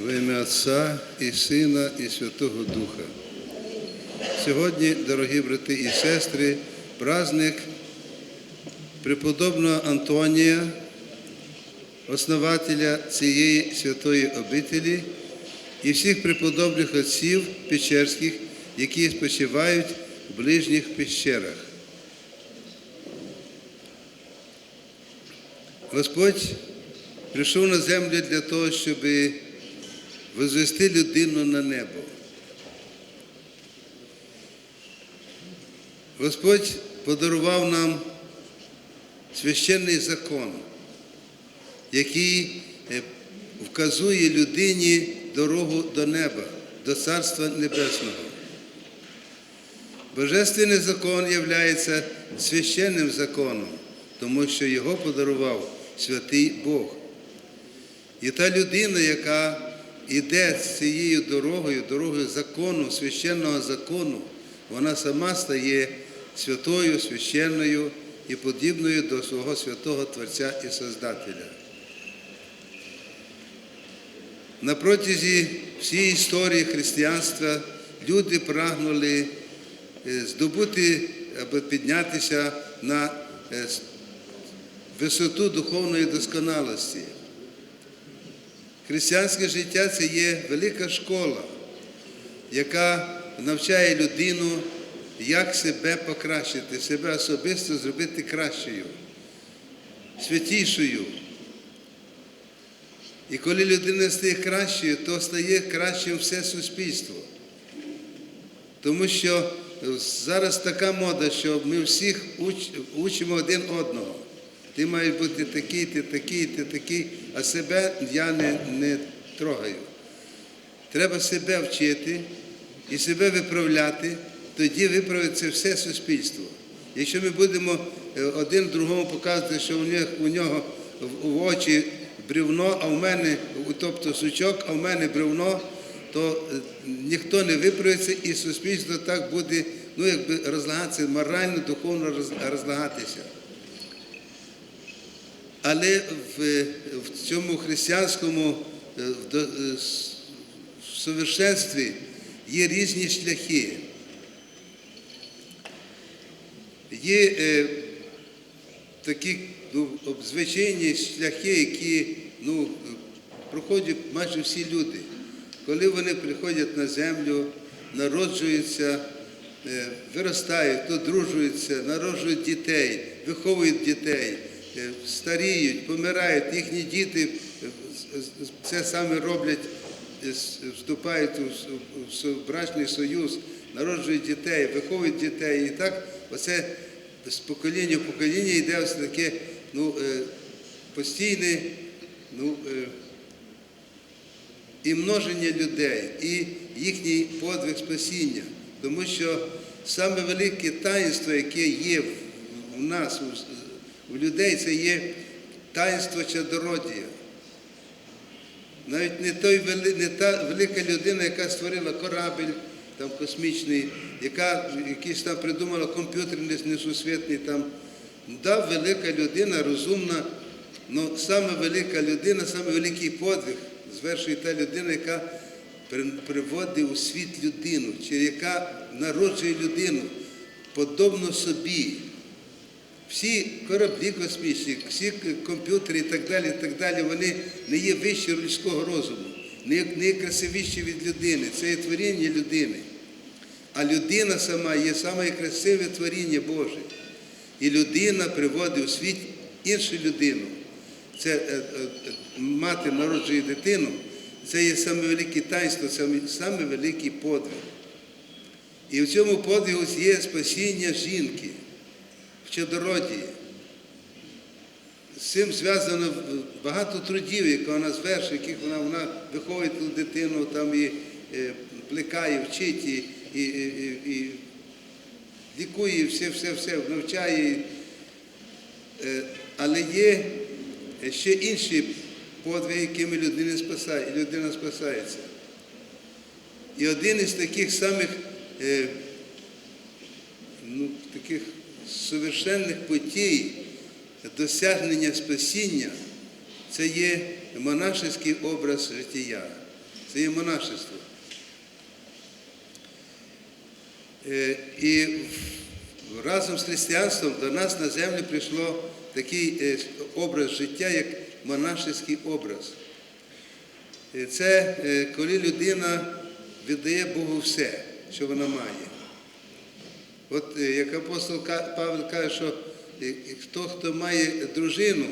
В ім'я Отця і Сина, і Святого Духа. Сьогодні, дорогі брати і сестри, праздник преподобного Антонія, основателя цієї святої обителі і всіх преподобних отців печерських, які спочивають в ближніх пещерах. Господь прийшов на землю для того, щоб возвести людину на небо. Господь подарував нам священний закон, який е, вказує людині дорогу до неба, до Царства Небесного. Божественний закон є священним законом, тому що його подарував святий Бог. І та людина, яка йде цією дорогою, дорогою закону, священного закону, вона сама стає святою, священною і подібною до свого святого Творця і Создателя. На протязі всієї історії християнства люди прагнули е, здобути або піднятися на е, висоту духовної досконалості. Християнське життя це є велика школа, яка навчає людину, як себе покращити, себе особисто зробити кращою, святішою. І коли людина стає кращою, то стає кращим все суспільство. Тому що зараз така мода, що ми всіх учимо один одного. Ти маєш бути такий, ти такий, ти такий, а себе я не, не трогаю. Треба себе вчити і себе виправляти, тоді виправиться все суспільство. Якщо ми будемо е, один другому показувати, що у нього, у нього в очі бревно, а в мене, тобто сучок, а в мене бревно, то е, ніхто не виправиться і суспільство так буде ну, якби розлагатися, морально, духовно розлагатися. Але в, в цьому християнському е, в, в совершенстві є різні шляхи. Є е, такі ну, звичайні шляхи, які ну, проходять майже всі люди. Коли вони приходять на землю, народжуються, е, виростають, одружуються, народжують дітей, виховують дітей. Е, старіють, помирають, їхні діти е, це саме роблять, е, вступають у брачний союз, народжують дітей, виховують дітей. І так оце з покоління в покоління йде ось таке ну, постійне ну, і множення людей, і їхній подвиг спасіння. Тому що саме велике таїнство, яке є у нас, у людей це є таїнство чадородія. Навіть не той, не та велика людина, яка створила корабель там, космічний, яка якийсь там придумала комп'ютер несусвітний там. Да, велика людина, розумна, але саме велика людина, саме великий подвиг звершує та людина, яка приводить у світ людину, чи яка народжує людину подобно собі. Всі кораблі космічні, всі комп'ютери і так далі, і так далі, вони не є вищі людського розуму, не є красивіші від людини. Це є творіння людини. А людина сама є саме красиве творіння Боже. І людина приводить у світ іншу людину. Це е, е, мати народжує дитину, це є саме велике таїнство, саме великий подвиг. І в цьому подвигу є спасіння жінки в. З цим зв'язано багато трудів, які вона звершує, яких вона вона виховує ту дитину, там і е, плекає, вчить, і, і, і, і лікує, все, все, все, навчає. Е, але є ще інші подвиги, якими людина спасає, людина спасається. І один із таких самих е, ну, таких совершенних путей досягнення спасіння це є монашеський образ життя. це є монашество. Е, І разом з християнством до нас на землю прийшло такий е, образ життя, як монашеський образ. Е, Це коли людина віддає Богу все, що вона має. От е, як апостол Павел каже, що е, хто, хто має дружину,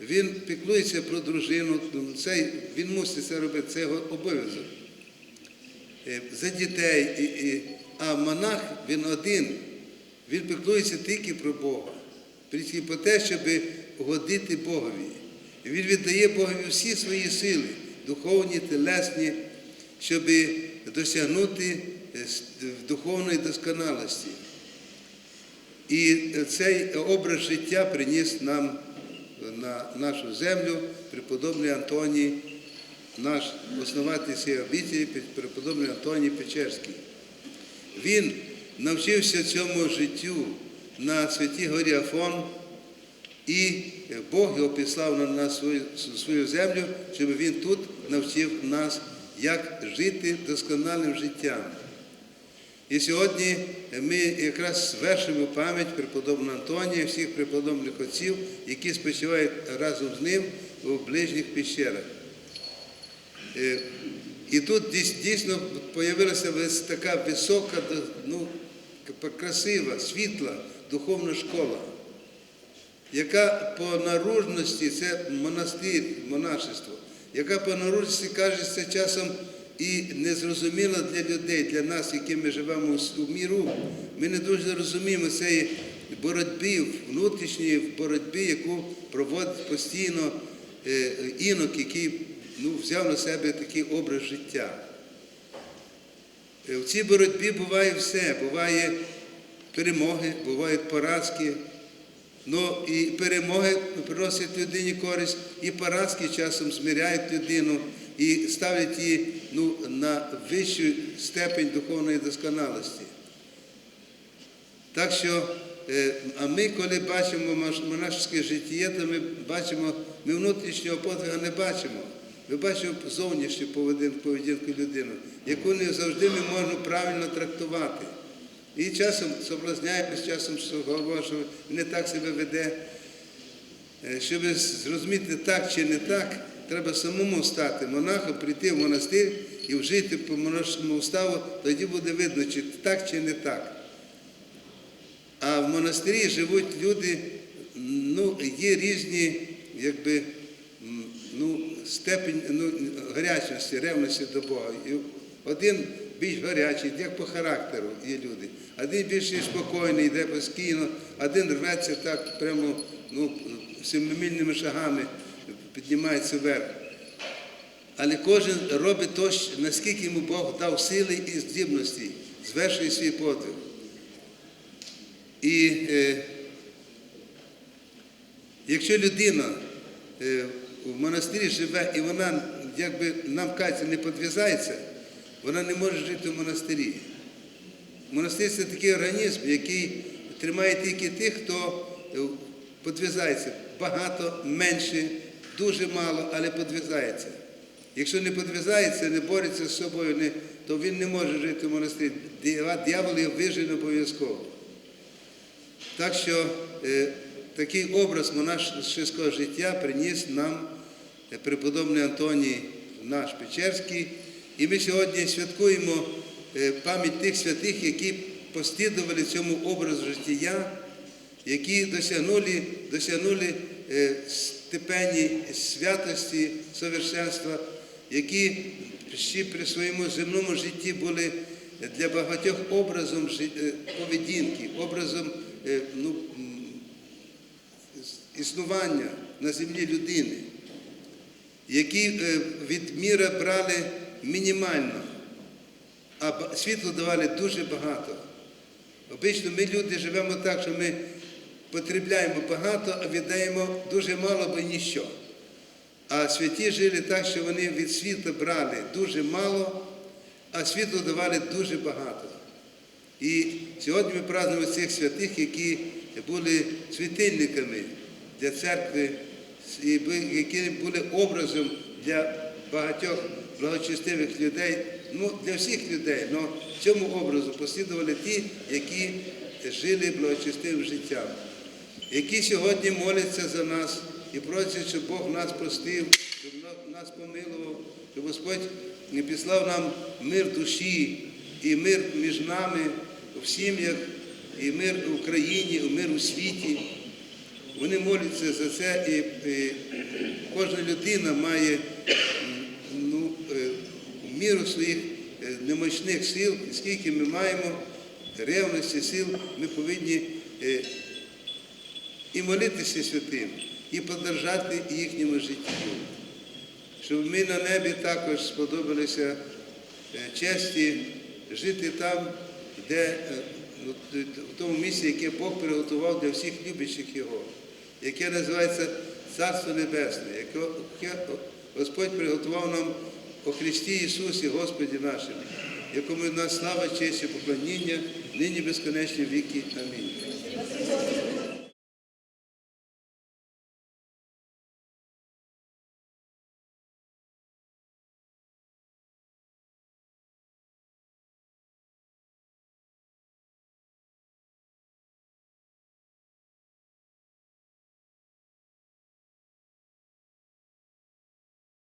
він піклується про дружину, ну, це, він мусить це робити, це його обов'язок. Е, За дітей, і, і, а монах він один, він піклується тільки про Бога, тільки про те, щоб угодити Богові. І Він віддає Богові всі свої сили, духовні, телесні, щоб досягнути е, с- духовної досконалості. І цей образ життя приніс нам на нашу землю преподобний Антоній, наш основатель цієї обіцяї, преподобний Антоній Печерський. Він навчився цьому життю на Святій Горі Афон, і Бог його післав на на свою, свою землю, щоб він тут навчив нас, як жити досконалим життям. І сьогодні ми якраз звершимо пам'ять преподобного Антонія, всіх преподобних отців, які спочивають разом з ним у ближніх піщерах. Е, І тут дійсно з'явилася така висока, ну, красива, світла духовна школа, яка по наружності це монастир, монашество, яка по наружності кажеться часом і незрозуміла для людей, для нас, які ми живемо у міру. Ми не дуже розуміємо цієї боротьби, внутрішньої боротьби, яку проводить постійно е, інок, який ну, взяв на себе такий образ життя. Е, В цій боротьбі буває все, буває перемоги, бувають поразки. Ну і перемоги приносять людині користь, і поразки часом зміряють людину і ставлять її ну, на вищу степень духовної досконалості. Так що, е, а ми, коли бачимо монашеське життя, то ми бачимо, ми внутрішнього подвига не бачимо. Ми бачимо зовнішню поведінку, поведінку людини, яку не завжди ми можемо правильно трактувати. І часом соблазняємось, часом говоримо, що не так себе веде. Е, Щоб зрозуміти так чи не так, треба самому стати монахом, прийти в монастир і вжити по монашому уставу, тоді буде видно, чи так, чи не так. А в монастирі живуть люди, ну, є різні, якби, ну, степень ну, гарячності, ревності до Бога. І один більш гарячий, як по характеру є люди, один більш спокійний, йде постійно, один рветься так прямо ну, семимільними шагами, піднімається вверх. Але кожен робить то, наскільки йому Бог дав сили і здібності, звершує свій подвиг. І е, якщо людина е, в монастирі живе і вона, якби нам кажеться, не підв'язається, вона не може жити в монастирі. Монастир це такий організм, який тримає тільки тих, хто е, підв'язається. Багато, менше, дуже мало, але підв'язається. Якщо не підв'язається, не бореться з собою, не, то він не може жити в монастирі. Дьявол його вижене обов'язково. Так що е, такий образ монашеського життя приніс нам е, преподобний Антоній наш Печерський. І ми сьогодні святкуємо е, пам'ять тих святих, які послідували цьому образу життя, які досягнули, досягнули степені святості, совершенства, які ще при своєму земному житті були для багатьох образом е, поведінки, образом е, ну, існування на землі людини, які е, від міра брали мінімально, а світло давали дуже багато. Обично ми люди живемо так, що ми потребляємо багато, а віддаємо дуже мало або ніщо. А святі жили так, що вони від світла брали дуже мало, а світло давали дуже багато. І сьогодні ми празднуємо цих святих, які були світильниками для церкви, які були образом для багатьох благочестивих людей, ну для всіх людей, але цьому образу послідували ті, які жили благочестивим життям, які сьогодні моляться за нас і просять, щоб Бог нас простив, щоб нас помилував, щоб Господь не післав нам мир душі і мир між нами в сім'ях, і мир в Україні, і мир у світі. Вони моляться за це, і, і кожна людина має ну, е, міру своїх е, немощних сил, скільки ми маємо ревності, сил, ми повинні е, і молитися святим, і подержати їхньому життю, щоб ми на небі також сподобалися е, честі жити там, де е, ну, в тому місці, яке Бог приготував для всіх любячих Його, яке називається Царство Небесне, яке Господь приготував нам у Христі Ісусі, Господі нашому, якому нас слава, честь і поклоніння, нині безконечні віки. Амінь.